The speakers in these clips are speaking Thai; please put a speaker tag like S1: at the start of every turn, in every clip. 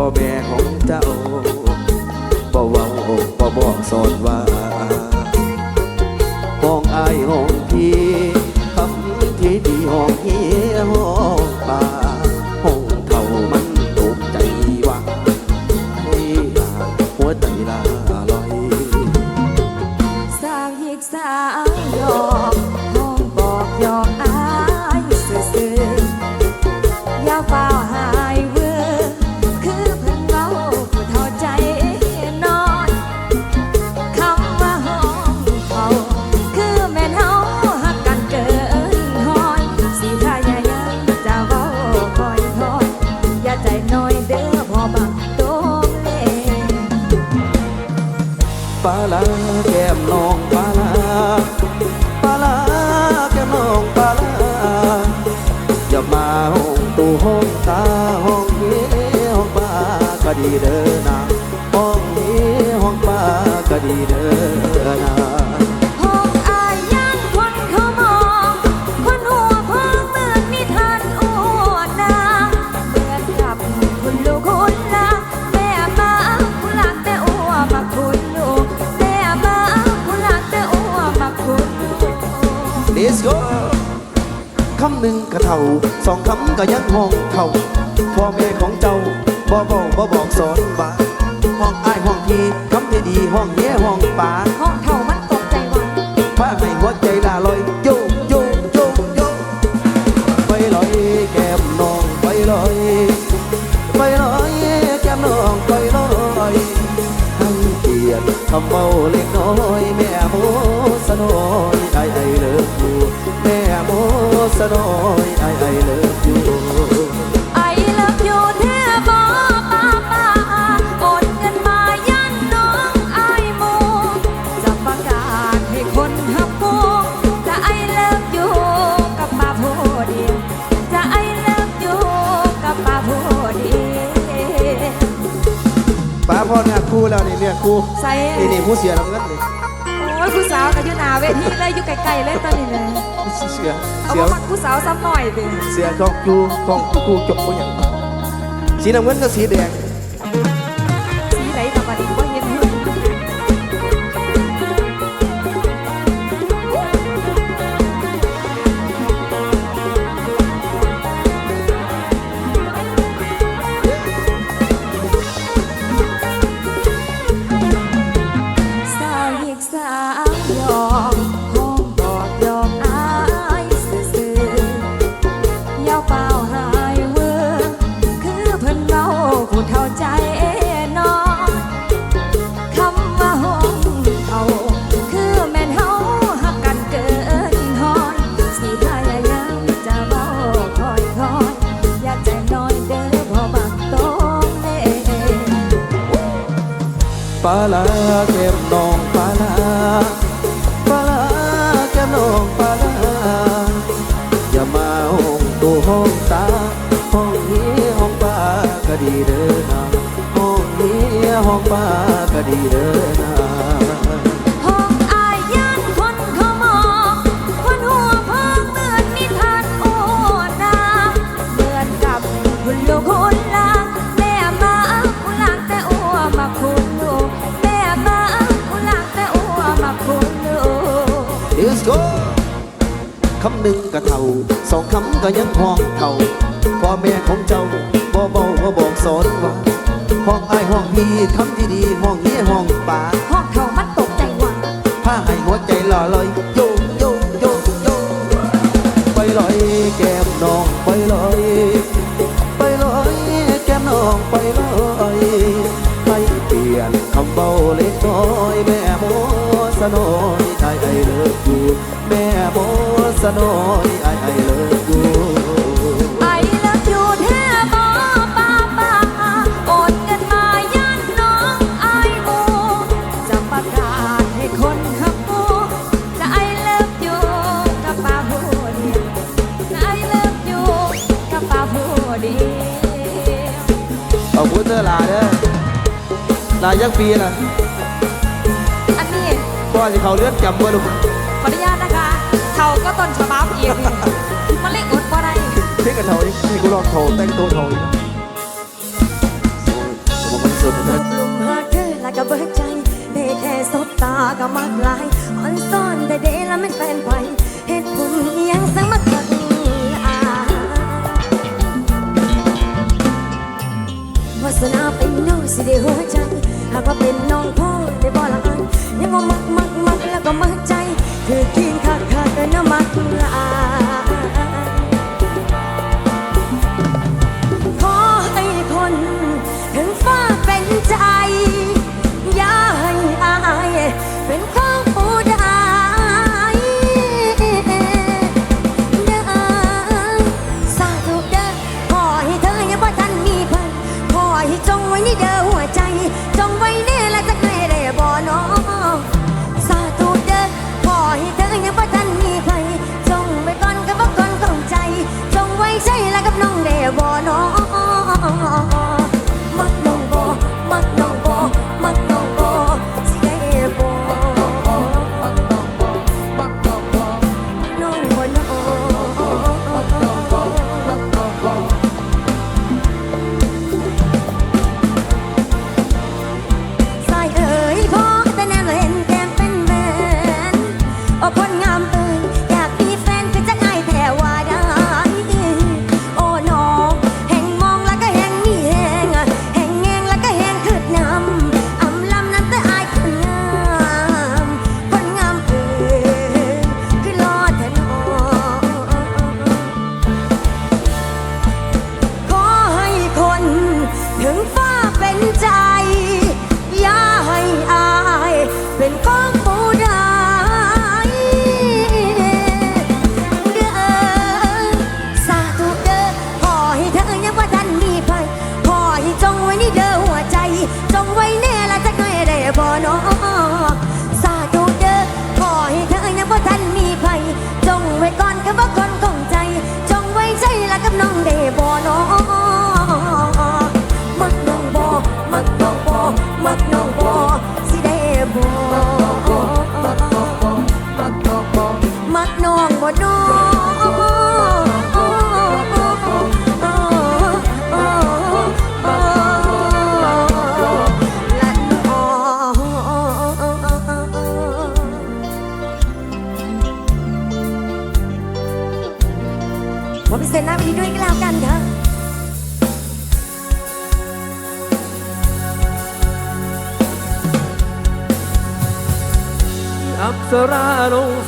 S1: บ่แบ่ของเจ้าบ่เว้าบ่บอกสอนว่าห้องอายห้อง
S2: later. Oh. คู่แล้วนี่เนี่
S1: ยคู่
S2: ใส่
S1: นี่นี่ผู้เสียน้ำเงิ
S2: นเลยโอ้ยผู้สาวก็อยุนาเวทีเลยอยู่ไกลๆเลยตอนนี้เลย
S1: เสีย
S2: เอา
S1: สีย
S2: มามักผู้สาวซ้ำหน่อยดิ
S1: เสียของกูของกูจบกูอย่งสีน้ำเงินกับสีแดงา
S2: ลาเก็บ
S1: น้องปาลาปาลาเก็บน้องปาลาอย่ามาห้องตัวห้องตาห้องนี้ห้องปาก็ดีเด้อนห้องนี้ห้องปาก็ดีเด้อ
S2: ก็ยังทอง
S1: เท่าพ่อแม่ของเจ้าบ่เบาบ่บอกสอนว่าห้องไอห้องพี่คำที่ดีห้องเงี้ยห้องป่า
S2: ห้องเขามันตกใจว่ะ
S1: ผ้าให้หัวใจล่อลอยโยงโยงโยงโยงไปลอยแก้มน้องไปลอย ไปลอยแก้มน้องไปลอยไห้เปลี่ยนคำเบาเล็กน้อยแม่โมสนอยไอไอเลิฟอยู่แม่โมสนอยไอไอเลิฟ
S2: เต
S1: อร์ลาเด้อลายักปีล่ะ
S2: อันนี้
S1: พ่อสิเขาเลือดจำบ่ลูก
S2: ขออนุญาตนะคะเขาก็ต้นฉบับเอ
S3: งมา
S4: เล่นอดบ่ได้เพ่กับเขาอีกนี่กูลองเขาแต่งตัวเขาอีกผมมัสุดนะลุมหาเธอแล้วก็เบิกใจได้แค่สบตาก็มักลายมันซ่อนแต่เดแล้วมันแฟนไป
S5: 总为你留 we?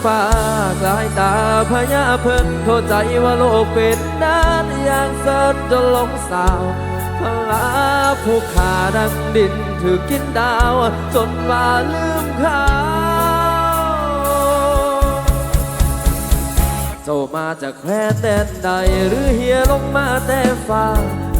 S5: ฟ้าสายตาพญาเพิ่นเข้าใจว่าโลกเป็นด้านอย่างเสิร์จนหลงสาวพลาผู้ขาดังดินถือกินดาว จนว่าลืมเขาเจ้มาจากแคว้นแดนใดหรือเฮียลงมาแต่ฟ้า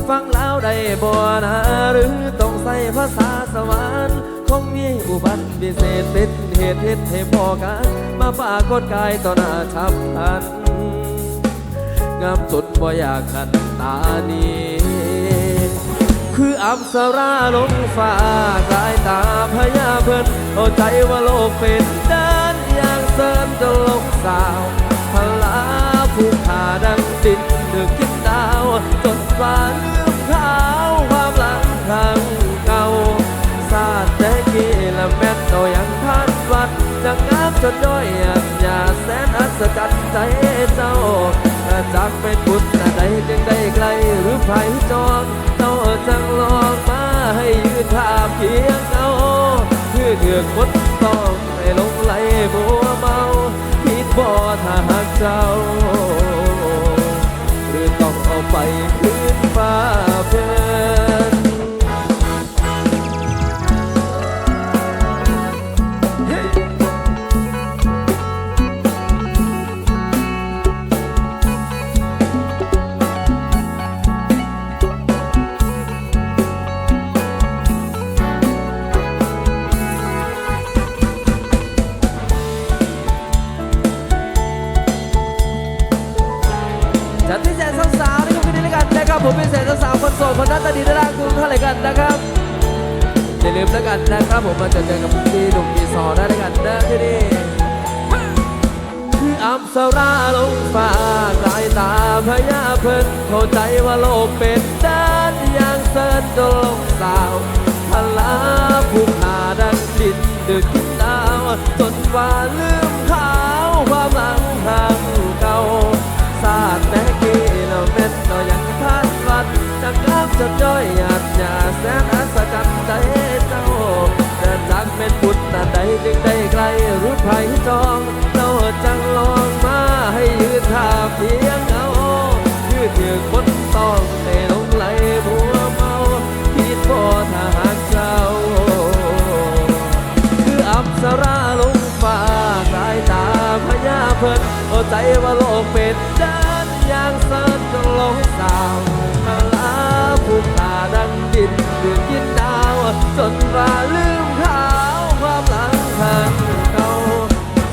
S5: ฟังแล้วได้บ่นาหรือต้องใส่ภาษาสวรรค์คงมีอุบัติพิเศษเป็นเหตุเหตุให้พ่อกัน มาปากดกายต่อหน้าทับทัน งามสุดบ่อยากขันตานีคืออับสราลงฟ้าสายตาพญาเพิ่นเอาใจว่าโลกเป็นด้านอย่างเสริมจะลง สดด้อยอัญยาแสนอัศจรรย์ใจเจ้าจากเป็นบุตรใดจึงได้ไกลหรือไผจองเจ้าจังลองมาให้ยืนทาเพียงเงาเพื่อเถือกมดต้องให้ลงไหลบัวเมาผิดบ่ถ้าหากเจ้า หรือต้องเอาไปพื้นฟ้า ลืมแล้วกันนะครับผมมาเจอกับพี่หนุ่มพี่สอได้แล้วกันนะที่นี่คืออับสราลงฟ้าลายตาพญาเพิ่นเข้าใจว่าโลกเป็นด้านอย่างเสิร์ชจลงสาวพลาผู้นาดังดินดึกดาวจนว่าลืมขาวความหลังทางเก่าสาดแม่กี้เราเม็ดเรายัง จักน้ำจะจ้อยหยาดหยาแสนอัศจรรย์ใจเจ้า แต่จักเป็นบุญแต่ใดจึงได้ไกลรู้ไผจองเจ้าจังลองมาให้ยืนทาเพียงเงาคือถือคนต้องให้ลงไหลบัวเมาคิดบ่ถ้าหากเจ้า คืออับสราลงฟ้าสายตาพญาเพิ่นโอ้ใจว่าโลกเป็นด้ จนว่าลืมขาวความหลังทางเก่า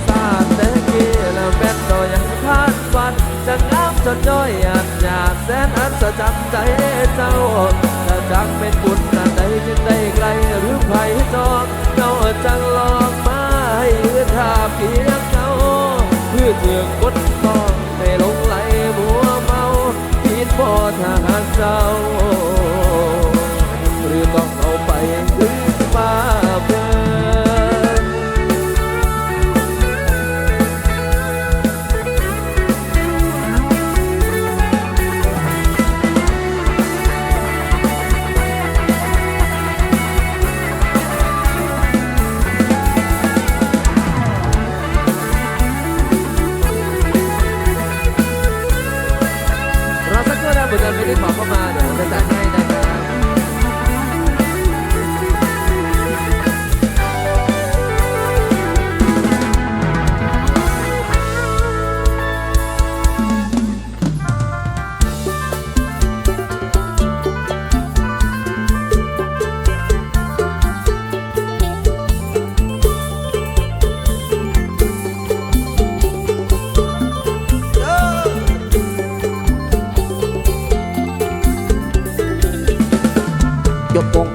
S5: สาดแต่กี้แล้วแม่นก็ยังคาดฝันจะงามจนย้อยหยาดหยาดแสนอัศจรรย์ใจเจ้าถ้าจักเป็นบุญนั้นใดจึงได้ไกลหรือไผจองเจ้าจังลองมาให้ยืนทาเพียงเจ้าเพื่อเถือกดต้องให้ลงไหลบัวเมาคิดบ่ถ้าหากเจ้า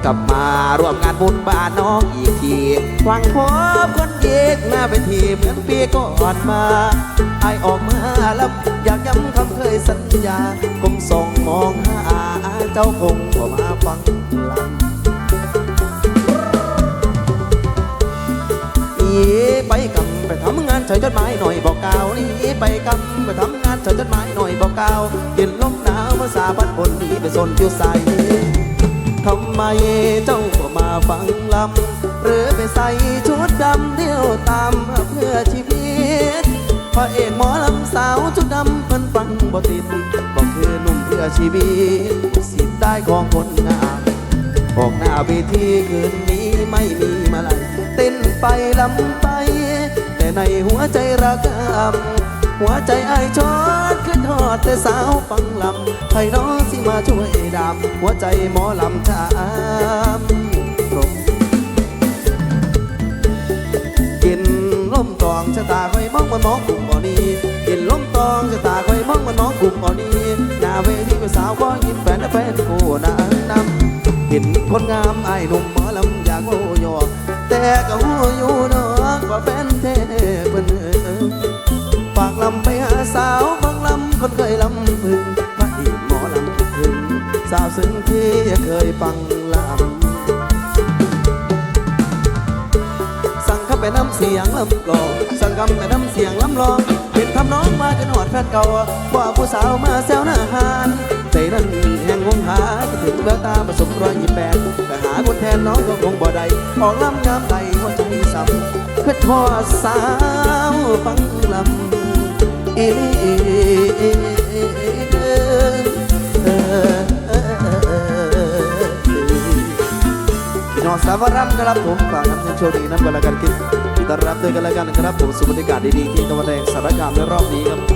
S5: ก
S1: ลับมาร่วมงานบุญบ้านน้องอีกทีหวังพบคนเย็กหน้าเวทีเหมือนปีก่อนมาไอออกมาแล้วอยากย้ำคำเคยสัญญาคงส่องมองหาเจ้าคงออมาฟังลำหนีไปกำไปทำงานเฉยจดหมายหน่อยบอกกล่าวนีไปกำไปทำงานเฉยจดหมายหน่อยบอกกล่าวเย็นลมหนาวภาษาพัดบนนี้ไปสนอยู่ใส่ ทำไมเจ้าก็มาฟังลำ หรือไปใส่ชุดดำเดี่ยวตามเพื่อชีวิตพระเอกหมอลำสาวชุดดำเพิ่นฟังบ่ติดบอกคือหนุ่มเพื่อชีวิต สิทธิ์ได้ของคนงามออกหน้าเวทีคืนนี้ไม่มีมาลัยเต้นไปลำไป แต่ในหัวใจรักำหัวใจไอชอน ทอดแต่สาวฟังลำให้น้องสิมาช่วยดามหัวใจหมอลำชามตรงกินล้มตองชะตาคอยมองมันมองกลุ่มบ่อนี้กินล้มตองชะตาคอยมองมันมองกลุ่มบ่อนี้หน้าเวทีก็สาวก็ยิ้มแฟนและแฟนกูนางนำเห็นคนงามไอ้หนุ่มหมอลำอยากโอ้ยอแต่ก็หูอยู่นอกว่าแฟนเทเพิ่นเคนเคยลำพึงพระเอกหมอลำคิดถึง สาวซึ้งที่เคยฟังลำสั่งคำไปน้ำเสียงลำกลองสั่งคำไปน้ำเสียงลำลองเห็นทำน้องมาจนหอดแฟนเก่าว่าผู้สาวมาแซวหน้าหานใจนั้นแห่งวงหาคิดถึงแววตาผสมรอยยิ้มแปดแต่หาคนแทนน้องก็คงบ่ได้ออกลำงามใดหัวใจซ้ำคือทอสาวฟังลำ พี่น้องสาวรำครับผมฝากน้ำเงินโชคดีน้ำกันละกันคิดต้อนรับด้วยกันละกันครับผมสุบรรยากาศดีๆที่ตะวันแดงสารคามในรอบนี้ครับ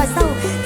S2: 我收。